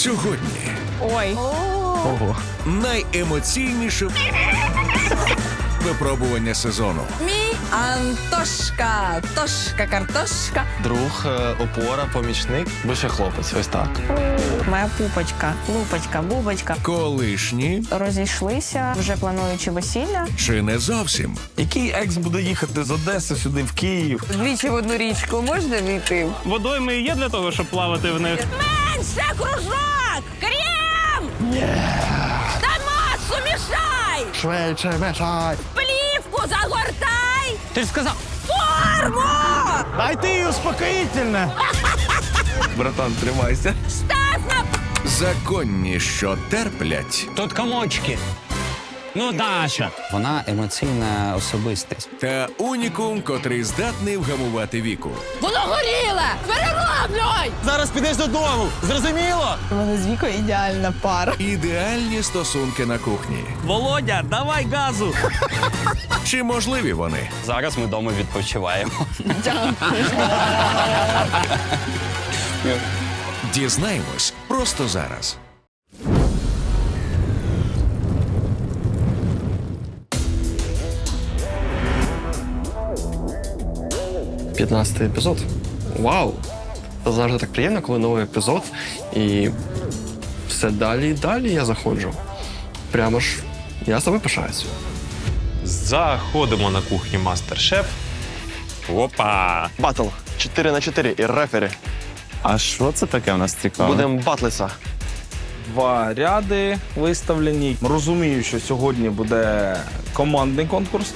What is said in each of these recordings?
Сьогодні Ой. Ого. найемоційніше випробування сезону. Мій Антошка. Тошка, картошка. Друг, е, опора, помічник, більше хлопець. Ось так. Моя пупочка, лупочка, бубочка Колишні розійшлися, вже плануючи весілля. чи не зовсім. Який екс буде їхати з Одеси сюди в Київ? Двічі в одну річку можна війти? Водойми є для того, щоб плавати в них. Менше кружок! Крем! Та масу мішай! Швидше, мешай! Плівку загортай! Ти ж сказав, Форму! Дай ти успокоїтельне! Братан, тримайся. Штатно! Законні, що терплять, тут комочки. Ну, Даша. Вона емоційна особистість. та унікум, котрий здатний вгамувати віку. Воно горіле! Перероблюй! Зараз підеш додому. Зрозуміло? Вони з вікою ідеальна пара. Ідеальні стосунки на кухні. Володя, давай газу. Чи можливі вони? Зараз ми вдома відпочиваємо. Дізнаємось просто зараз. – 15 епізод. Вау! Це завжди так приємно, коли новий епізод, і все далі і далі я заходжу. Прямо ж я собою пишаюсь. Заходимо на кухню мастер-шеф. Опа! Батл 4 на 4 і рефері. А що це таке у нас цікаво? Будемо батлитися. Два ряди виставлені. Розумію, що сьогодні буде командний конкурс.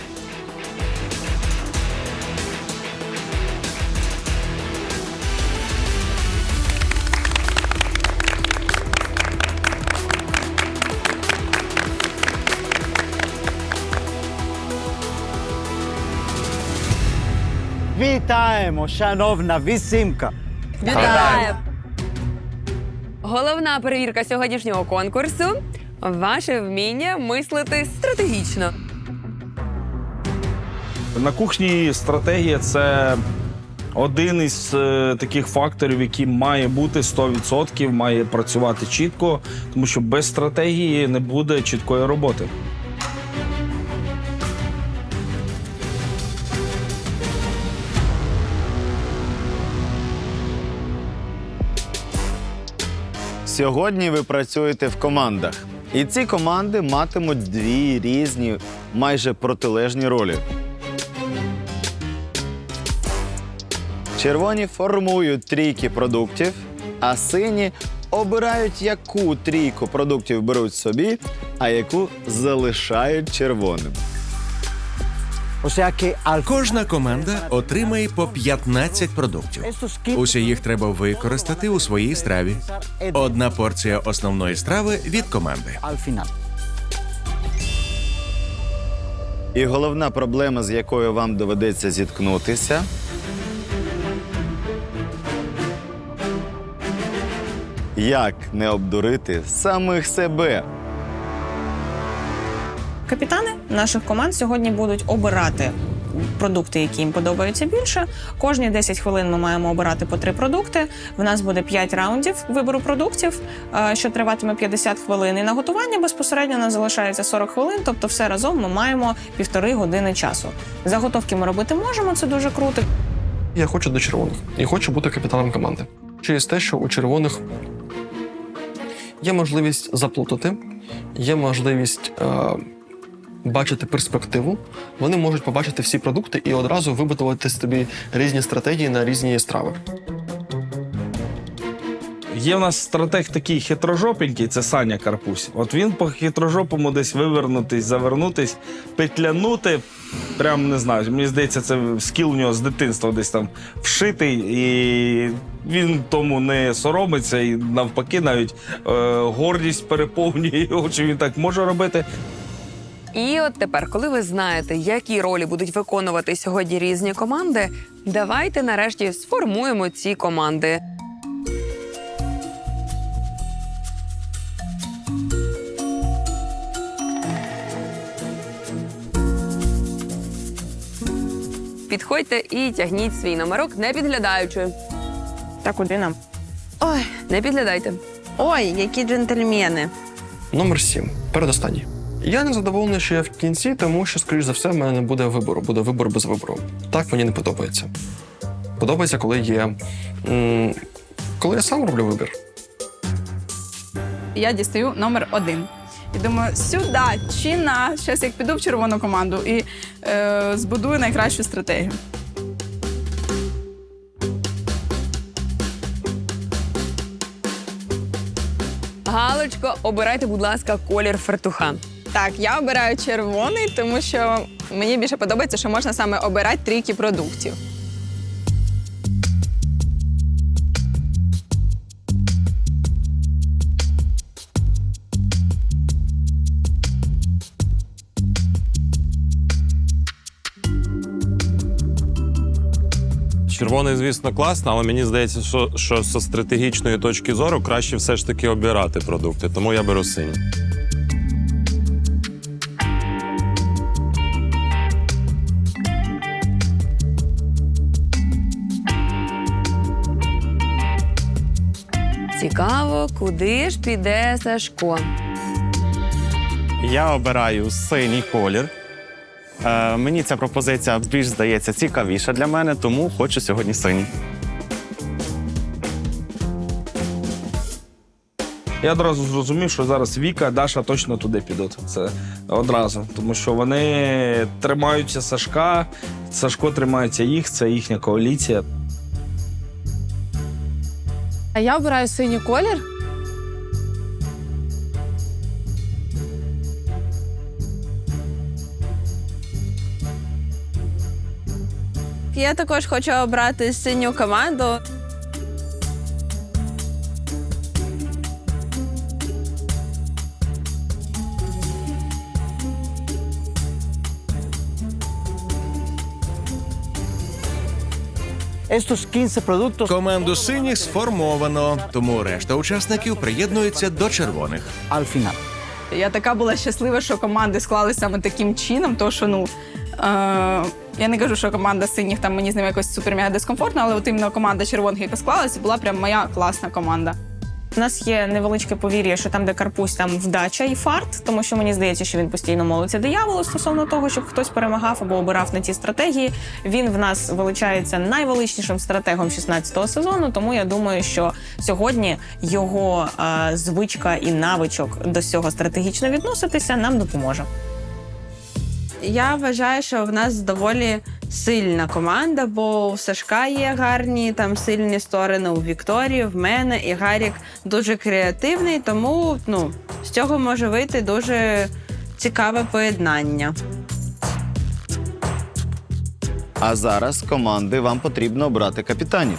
Вітаємо, шановна вісімка! Вітаю! Головна перевірка сьогоднішнього конкурсу ваше вміння мислити стратегічно. На кухні стратегія це один із е, таких факторів, який має бути 100%, має працювати чітко, тому що без стратегії не буде чіткої роботи. Сьогодні ви працюєте в командах. І ці команди матимуть дві різні, майже протилежні ролі. Червоні формують трійки продуктів, а сині обирають, яку трійку продуктів беруть собі, а яку залишають червоним. Кожна команда отримає по 15 продуктів. Усі їх треба використати у своїй страві. Одна порція основної страви від команди. І головна проблема, з якою вам доведеться зіткнутися. Як не обдурити самих себе? Капітани наших команд сьогодні будуть обирати продукти, які їм подобаються більше. Кожні 10 хвилин ми маємо обирати по три продукти. В нас буде 5 раундів вибору продуктів, е, що триватиме 50 хвилин. І на готування безпосередньо нас залишається 40 хвилин, тобто все разом ми маємо півтори години часу. Заготовки ми робити можемо, це дуже круто. Я хочу до червоних і хочу бути капітаном команди. Через те, що у червоних є можливість заплутати, є можливість е, бачити перспективу. Вони можуть побачити всі продукти і одразу вибудувати собі різні стратегії на різні страви. Є в нас стратег такий хитрожопенький, це Саня Карпусь. От він по хитрожопому десь вивернутись, завернутись, петлянути. Прям не знаю. Мені здається, це скіл у нього з дитинства десь там вшитий, і він тому не соромиться, і навпаки, навіть е, гордість переповнює його, чи він так може робити. І от тепер, коли ви знаєте, які ролі будуть виконувати сьогодні різні команди, давайте нарешті сформуємо ці команди. Підходьте і тягніть свій номерок, не підглядаючи. Та куди нам? Ой, не підглядайте. Ой, які джентльмени. Номер 7. Передостанній. Я не задоволений, що я в кінці, тому що, скоріш за все, в мене не буде вибору. Буде вибор без вибору. Так мені не подобається. Подобається, коли є. м, коли я сам роблю вибір. Я дістаю номер один. І думаю, сюди, чина. Зараз як піду в червону команду і е, збудую найкращу стратегію. Галочко, обирайте, будь ласка, колір фартуха. Так, я обираю червоний, тому що мені більше подобається, що можна саме обирати трійки продуктів. Червоний, звісно, класно, але мені здається, що, що зі стратегічної точки зору краще все ж таки обирати продукти, тому я беру синій. Цікаво, куди ж піде Сашко. Я обираю синій колір. Е, мені ця пропозиція більш здається цікавіша для мене, тому хочу сьогодні синій. Я одразу зрозумів, що зараз Віка, Даша точно туди підуть. Це одразу. Тому що вони тримаються Сашка, Сашко тримається їх, це їхня коаліція. А я обираю синій колір. Я також хочу обрати синю команду. Команду синіх сформовано, тому решта учасників приєднується до червоних. Я така була щаслива, що команди склалися саме таким чином, то що ну. Е, я не кажу, що команда синіх там мені з ними якось супер дискомфортно, але от іменно команда червоних, яка склалася, була прям моя класна команда. У нас є невеличке повір'я, що там, де Карпусь, там вдача і фарт, тому що мені здається, що він постійно молиться дияволу стосовно того, щоб хтось перемагав або обирав на ті стратегії. Він в нас величається найвеличнішим стратегом 16-го сезону. Тому я думаю, що сьогодні його е, звичка і навичок до цього стратегічно відноситися нам допоможе. Я вважаю, що в нас доволі сильна команда, бо у Сашка є гарні там сильні сторони у Вікторії, в мене і Гарік дуже креативний, тому ну, з цього може вийти дуже цікаве поєднання. А зараз команди вам потрібно обрати капітанів.